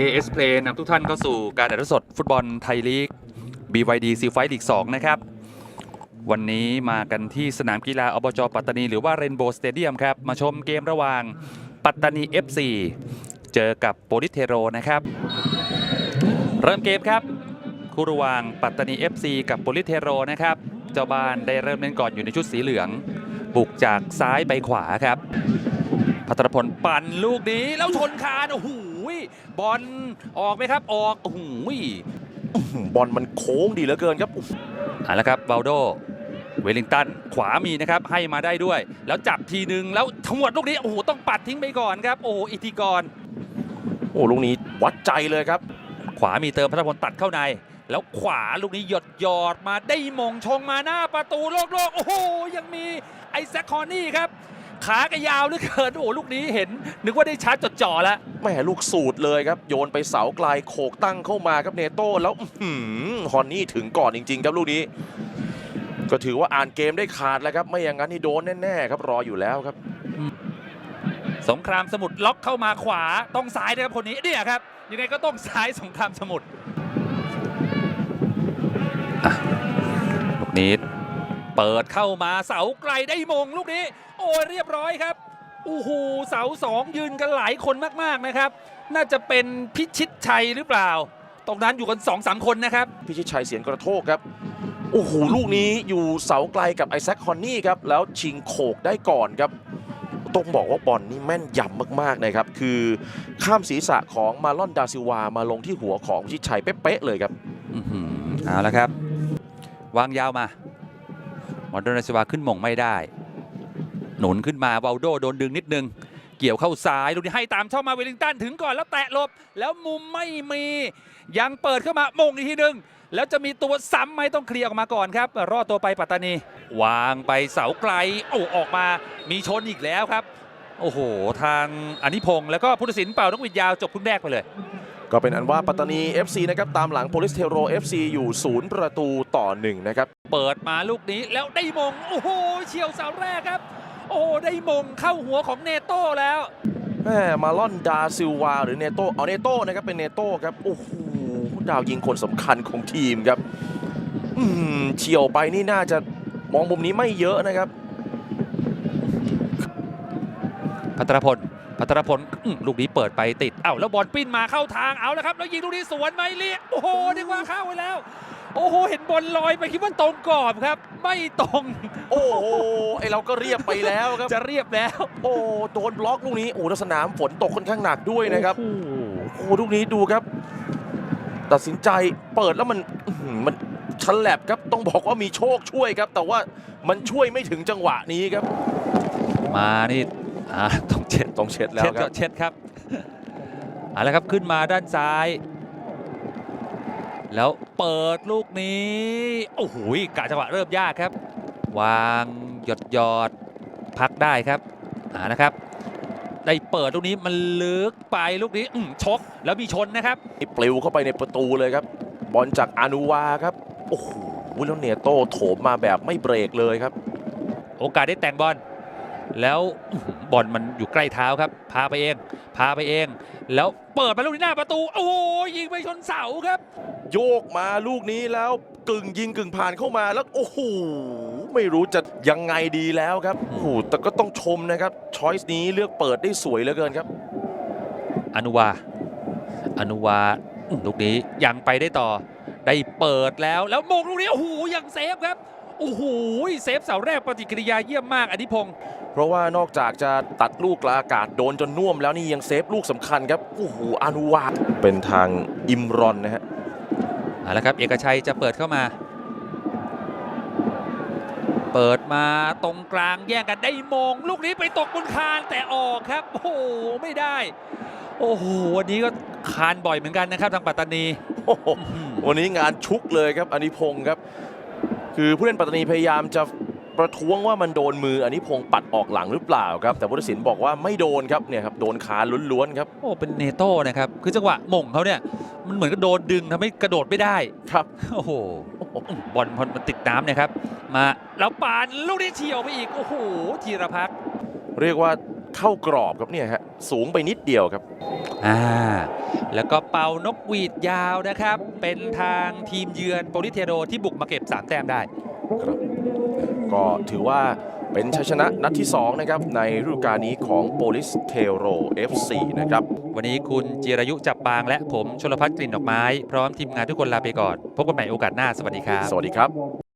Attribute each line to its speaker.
Speaker 1: AS Play นำทุกท่านเข้าสู่การถ่ายทอดสดฟุตบอลไทยลีก BYD ซีไฟลีก2นะครับ วันนี้มากันที่สนามกีฬาอบจปัตตานี หรือว่าเรนโบว์สเตเดียมครับ มาชมเกมระหว่างปัตตานี FC เจอกับโปลิเทโรนะครับ เริ่มเกมครับ คู่ระหว่างปัตตานี FC กับโปลิเทโรนะครับ เจ้าบ้านได้เริ่มเล่นก่อนอยู่ในชุดสีเหลือง บุกจากซ้ายไปขวาครับพัทรพลปั่นลูกนี้แล้วชนคานโอ้โห บอลออกไหมครับออกโอ้โห
Speaker 2: บอลมันโค้งดีเหลือเกินครับ
Speaker 1: อะแล้วครับบาลโดเวลลิงตันขวามีนะครับให้มาได้ด้วย แล้วจับทีนึงแล้วทั้งหมดลูกนี้โอ้โหต้องปัดทิ้งไปก่อนครับโอ้โหอิทธิกร
Speaker 2: โอ้ลูกนี้วัดใจเลยครับ
Speaker 1: ขวามีเติมพัทรพลตัดเข้าใน แล้วขวาลูกนี้หยดหยอดมาได้มงชงมาหน้าประตูโลกโลกโอ้โหยังมีไอแซคคอนนี่ครับ ขากระยาวเหลือเกินโอ้โหลูกนี้เห็น นึกว่าได้ชาร์จจดจ่อแล้ว
Speaker 2: แม่ลูกสูตรเลยครับ โยนไปเสาไกลโขกตั้งเข้ามาครับเนโต้แล้วอื้อหือฮอนนี่ถึงก่อนจริง ๆ ครับลูกนี้ ก็ถือว่าอ่านเกมได้ขาดแล้วครับ ไม่อย่างนั้นนี่โดนแน่ๆครับรออยู่แล้วครับ
Speaker 1: สงครามสมุทรล็อกเข้ามาขวาต้องซ้ายนะครับคนนี้เนี่ยครับยังไงก็ต้องซ้ายสงครามสมุทรอะลูกนี้เปิดเข้ามาเสาไกลได้มงลูกนี้โอ้ยเรียบร้อยครับโอ้โหเสาสองยืนกันหลายคนมากๆนะครับ น่าจะเป็นพิชิตชัยหรือเปล่า ตรงนั้นอยู่กันสองสามคนนะครับ
Speaker 2: พิชิตชัยเสียงกระโทกครับโอ้โหลูกนี้อยู่เสาไกลกับไอแซคฮอนนี่ครับแล้วชิงโขกได้ก่อนครับต้องบอกว่าบอลนี่แม่นยำมากๆนะครับ คือข้ามศีรษะของมาลอนดาซิลวามาลงที่หัวของพิชิตชัยเป๊ะๆเลยครับ
Speaker 1: อื้อหือเอาละครับ วางยาวมา มอร์โดนาซิวาขึ้นหมงไม่ได้ หนุนขึ้นมาเวาโดโดนดึงนิดนึง เกี่ยวเข้าซ้ายลูกนี้ให้ตามเข้ามาเวลลิงตันถึงก่อนแล้วแตะหลบ แล้วมุมไม่มียังเปิดเข้ามามงอีกทีหนึงแล้วจะมีตัวซ้ำไหมต้องเคลียร์ออกมาก่อนครับ รอดตัวไปปัตตานี วางไปเสาไกลโอ้ออกมามีชนอีกแล้วครับ โอ้โห ทางอนิพงศ์แล้วก็พุทธศิลป์เป่านกหวีดยาวจบครึ่งแรกไปเลย
Speaker 2: ก็เป็นอันว่าปัตตานี FC นะครับตามหลังโพลิสเทโร FC อยู่ศูนย์ประตูต่อหนึ่งนะครับ
Speaker 1: เปิดมาลูกนี้แล้วได้มง โอ้โหเฉียวเสาแรกครับ โอ้โหได้มงเข้าหัวของเนโต้แล้ว
Speaker 2: แม่มาลอนดาซิลวาหรือเนโตเอาเนโตนะครับเป็นเนโตครับโอ้โหดาวยิงคนสำคัญของทีมครับอืมเฉียวไปนี่น่าจะมองมุมนี้ไม่เยอะนะครับ
Speaker 1: พัทรพลพัทรพลอื้อลูกนี้เปิดไปติดเอ้าแล้วบอลปิ้นมาเข้าทางเอาแล้วครับ แล้วยิงลูกนี้สวนไหมเรียกโอ้โหนึกว่าเข้าไปแล้ว โอ้โห เห็นบอลลอยไปคิดว่าตรงกรอบครับ ไม่ตรง
Speaker 2: โอ้โหไอเราก็เรียบไปแล้วครับ
Speaker 1: จะเรียบแล้ว
Speaker 2: โอ้โดนบล็อกลูกนี้โอ้แล้วสนามฝนตกค่อนข้างหนักด้วยนะครับ
Speaker 1: โอ้โห
Speaker 2: โอ้ลูกนี้ดูครับ ตัดสินใจเปิดแล้วมันอื้อหือมันฉลับครับต้องบอกว่ามีโชคช่วยครับ แต่ว่ามันช่วยไม่ถึงจังหวะนี้ครับ
Speaker 1: มานี่อ่าต้องเช็ด
Speaker 2: ต้องเช็ดแล้ว
Speaker 1: เช็ด
Speaker 2: ค
Speaker 1: ก็
Speaker 2: รับ
Speaker 1: เช็ดครับเอาละครับขึ้นมาด้านซ้าย แล้วเปิดลูกนี้ โอ้โหกะจังหวะเริ่มยากครับ วางหยดหยอดพักได้ครับอ่านะครับ ได้เปิดลูกนี้มันลึกไปลูกนี้อื้อชกแล้วมีชนนะครับ
Speaker 2: นี่ปลิวเข้าไปในประตูเลยครับ บอลจากอานุวาครับ โอ้โหแล้วเนโต้โถมมาแบบไม่เบรกเลยครับ
Speaker 1: โอกาสได้แต่งบอล แล้วอื้อหือบอลมันอยู่ใกล้เท้าครับ พาไปเอง พาไปเอง แล้วเปิดมาลูกนี้หน้าประตู โอ้โหยิงไปชนเสาครับ
Speaker 2: โยกมาลูกนี้แล้วกึ่งยิงกึ่งผ่านเข้ามาแล้วโอ้โหไม่รู้จะยังไงดีแล้วครับโอ้โหแต่ก็ต้องชมนะครับช้อยส์นี้เลือกเปิดได้สวยเหลือเกินครับ
Speaker 1: อนุวา อนุวาอื้อลูกนี้ยังไปได้ต่อ ได้เปิดแล้วแล้วมงลูกนี้โอ้โหยังเซฟครับโอ้โหเซฟเสาแรกปฏิกิริยาเยี่ยมมากอธิพงศ์
Speaker 2: เพราะว่านอกจากจะตัดลูกกลางอากาศโดนจนน่วมแล้วนี่ยังเซฟลูกสำคัญครับโอ้โหอานุวาเป็นทางอิมรอนนะฮะ
Speaker 1: เอาละครับเอกชัยจะเปิดเข้ามา เปิดมาตรงกลางแย่งกันได้มง ลูกนี้ไปตกบนคานแต่ออกครับ โอ้โหไม่ได้ โอ้โหวันนี้ก็คานบ่อยเหมือนกันนะครับทางปัตตานี
Speaker 2: โอ้โห
Speaker 1: อื้อหือ
Speaker 2: วันนี้งานชุกเลยครับอนิพงศ์ครับ คือผู้เล่นปัตตานีพยายามจะ ประท้วงว่ามันโดนมืออนิพงศ์ปัดออกหลังหรือเปล่าครับ แต่ผู้ตัดสินบอกว่าไม่โดนครับเนี่ยครับโดนขาล้วนๆครับ
Speaker 1: โอ้เป็นเนโต้นะครับคือจังหวะหม่งเขาเนี่ยมันเหมือนกับโดนดึงทำให้กระโดดไม่ได้
Speaker 2: ครับ
Speaker 1: โอ้โหบอลพอมันติดน้ำเนะครับมาแล้วปานลูกนี้เฉียวไปอีกโอ้โหธีรพักษ์
Speaker 2: เรียกว่าเข้ากรอบครับเนี่ยฮะสูงไปนิดเดียวครับ
Speaker 1: อ่าแล้วก็เป่านกหวีดยาวนะครับ เป็นทางทีมเยือนโปลิเทโรที่บุกมาเก็บ3แต้มได้
Speaker 2: ครับ ก็ถือว่าเป็นชัยชนะนัดที่ 2 นะครับ ในฤดูกาลนี้ของโปลิสเทโร FC นะครับ
Speaker 1: วันนี้คุณจิรายุจับปางและผมชลพัฒน์กลิ่นดอกไม้ พร้อมทีมงานทุกคนลาไปก่อน พบกันใหม่โอกาสหน้า สวัสดีครับ
Speaker 2: สวัสดีครับ